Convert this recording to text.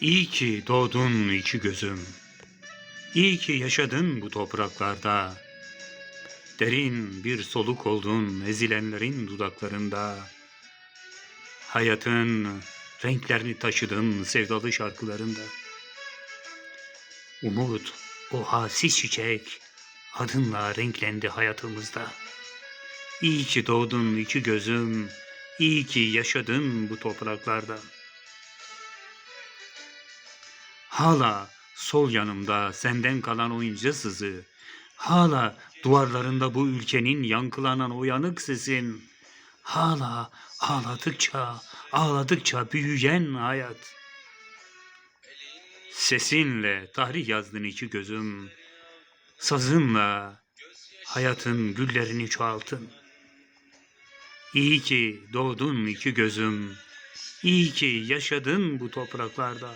İyi ki doğdun iki gözüm. İyi ki yaşadın bu topraklarda. Derin bir soluk oldun ezilenlerin dudaklarında. Hayatın renklerini taşıdın sevdalı şarkılarında. Umut, o hassiz çiçek, adınla renklendi hayatımızda. İyi ki doğdun iki gözüm, iyi ki yaşadın bu topraklarda. Hala sol yanımda senden kalan o ince sızı, hala duvarlarında bu ülkenin yankılanan o yanık sesin, hala ağladıkça, ağladıkça büyüyen hayat. Sesinle tarih yazdın iki gözüm, sazınla hayatın güllerini çoğaltın. İyi ki doğdun iki gözüm, iyi ki yaşadın bu topraklarda.